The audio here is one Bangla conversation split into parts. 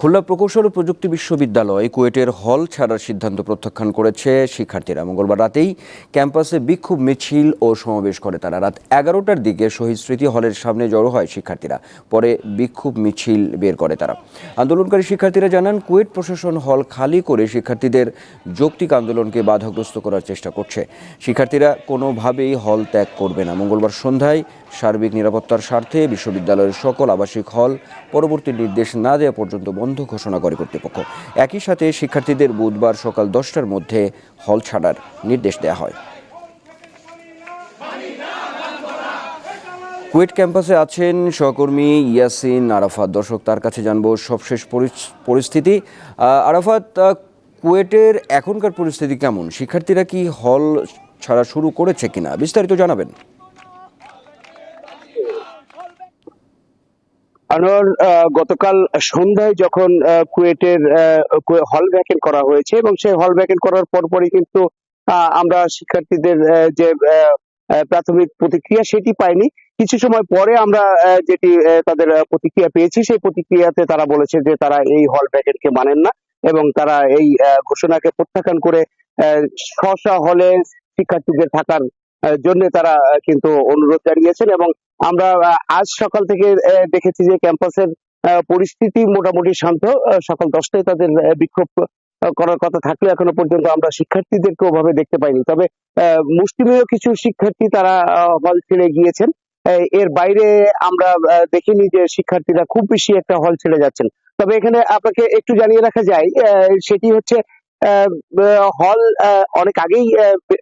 খুলনা প্রকৌশল ও প্রযুক্তি বিশ্ববিদ্যালয় কুয়েটের হল ছাড়ার সিদ্ধান্ত প্রত্যাখ্যান করেছে শিক্ষার্থীরা। মঙ্গলবার রাতেই ক্যাম্পাসে বিক্ষোভ, মিছিল ও সমাবেশ করে তারা। রাত এগারোটার দিকে শহীদ স্মৃতি হলের সামনে জড়ো হয় শিক্ষার্থীরা। পরে বিক্ষোভ, মিছিল বের করে তারা। আন্দোলনকারী শিক্ষার্থীরা জানান, কুয়েট প্রশাসন হল খালি করে শিক্ষার্থীদের যৌক্তিক আন্দোলনকে বাধাগ্রস্ত করার চেষ্টা করছে। শিক্ষার্থীরা কোনোভাবেই হল ত্যাগ করবে না। মঙ্গলবার সন্ধ্যায় সার্বিক নিরাপত্তার স্বার্থে বিশ্ববিদ্যালয়ের সকল আবাসিক হল পরবর্তী নির্দেশ না দেওয়া পর্যন্ত বন্ধ ঘোষণা করে কর্তৃপক্ষ। একই সাথে শিক্ষার্থীদের বুধবার সকাল দশটার মধ্যে হল ছাড়ার নির্দেশ দেওয়া হয়। কুয়েট ক্যাম্পাসে আছেন সহকর্মী ইয়াসিন আরাফাত। দর্শক, তার কাছে জানব সবশেষ পরিস- পরিস্থিতি। আরাফাত কুয়েটের এখনকার পরিস্থিতি কেমন? শিক্ষার্থীরা কি হল ছাড়া শুরু করেছে কিনা? বিস্তারিত জানাবেন। আনোয়ার গতকাল সন্ধ্যায় যখন কুয়েটের হল ভ্যাকেন্ট করা হয়েছে এবং সেই হল ভ্যাকেন্ট করার পরপরই কিন্তু আমরা শিক্ষার্থীদের যে প্রাথমিক প্রতিক্রিয়া সেটি পাইনি। কিছু সময় পরে আমরা যেটি তাদের প্রতিক্রিয়া পেয়েছি, সেই প্রতিক্রিয়াতে তারা বলেছে যে তারা এই হল ভ্যাকেন্টকে মানেন না এবং তারা এই ঘোষণাকে প্রত্যাখ্যান করে স্ব হলে শিক্ষার্থীদের থাকার জন্য তারা কিন্তু অনুরোধ জানিয়েছেন এবং আমরা আজ সকাল থেকে দেখেছি যে ক্যাম্পাসের পরিস্থিতি মোটামুটি শান্ত। সকাল দশটায় তাদের বিক্ষোভ করার কথা থাকলেও এখনও পর্যন্ত আমরা শিক্ষার্থীদেরকে ওভাবে দেখতে পাইনি। তবে মুষ্টিমেয় কিছু শিক্ষার্থী তারা হল ছেড়ে গিয়েছেন। এর বাইরে আমরা দেখিনি যে শিক্ষার্থীরা খুব বেশি একটা হল ছেড়ে যাচ্ছেন। তবে এখানে আপনাকে একটু জানিয়ে রাখা যায় সেটি হচ্ছে হল অনেক আগেই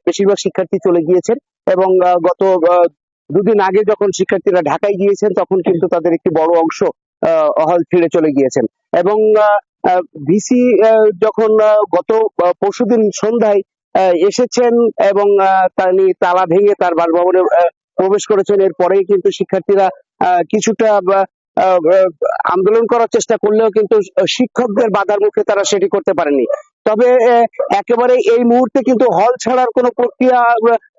বেশিরভাগ শিক্ষার্থী চলে গিয়েছেন এবং গত দুদিন আগে যখন শিক্ষার্থীরা ঢাকায় গিয়েছেন তখন কিন্তু তাদের একটি বড় অংশ হল ছেড়ে চলে গিয়েছেন। এবং ভিসি যখন গত পরশুদিন সন্ধ্যায় এসেছেন এবং তিনি তালা ভেঙে তার বাসভবনে প্রবেশ করেছেন এরপরেই কিন্তু শিক্ষার্থীরা আহ, কিছুটা আন্দোলন করার চেষ্টা করলেও কিন্তু শিক্ষকদের বাধার মুখে তারা সেটি করতে পারেনি তবে একেবারে এই মুহূর্তে কিন্তু হল ছাড়ার কোনো প্রক্রিয়া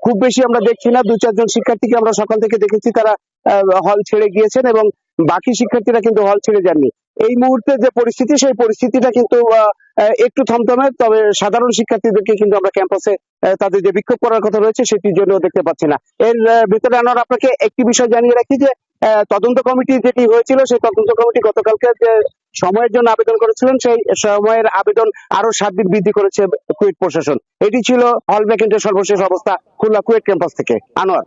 খুব বেশি আমরা দেখছি না। দু চারজন শিক্ষার্থীকে আমরা সকাল থেকে দেখেছি তারা হল ছেড়ে গিয়েছেন এবং বাকি শিক্ষার্থীরা কিন্তু হল ছেড়ে যাননি। এই মুহূর্তে যে পরিস্থিতি, সেই পরিস্থিতিটা কিন্তু একটু থমথমে, তবে সাধারণ শিক্ষার্থীদেরকে কিন্তু আমরা ক্যাম্পাসে তাদের যে বিক্ষোভ করার কথা রয়েছে, সেটির জন্য দেখতে পাচ্ছি না। এর ভিতরে আনার আপনাকে একটি বিষয় জানিয়ে রাখি যে তদন্ত কমিটি যেটি হয়েছিল, সেই তদন্ত কমিটি গতকালকে যে সময়ের জন্য আবেদন করেছিলেন, সেই সময়ের আবেদন আরও সাত দিন বৃদ্ধি করেছে কুয়েট প্রশাসন। এটি ছিল হল ভ্যাকেন্টের সর্বশেষ অবস্থা খুলনা কুয়েট ক্যাম্পাস থেকে। আনোয়ার।